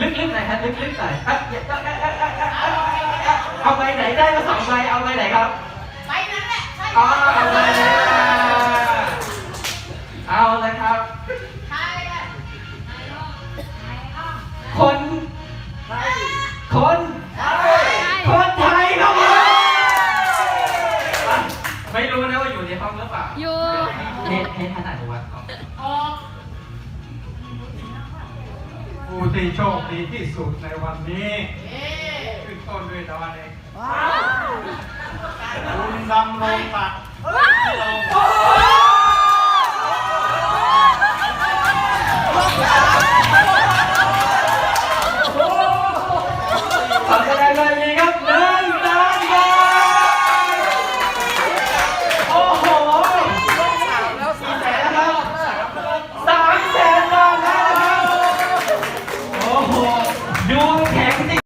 ลึกๆหน่อยครับลึกๆหน่อยอะอเอาไปไหนได้มาสองใบเอาไปไหนครับ ไปนั้นแหละใช่อ๋อเอาเลยครับ ใช่เลยคปห้ไปห้คน คน คนไทยครับไม่รู้นะว่าอยู่ในห้องหรือเปล่าอยู่ เห็นเห็นขนาดวัดคออก ผู้ที่โชคดีที่สุดในวันนี้ขึ้นต้นด้วยตะวันเองว้คุณดำรงตัดลง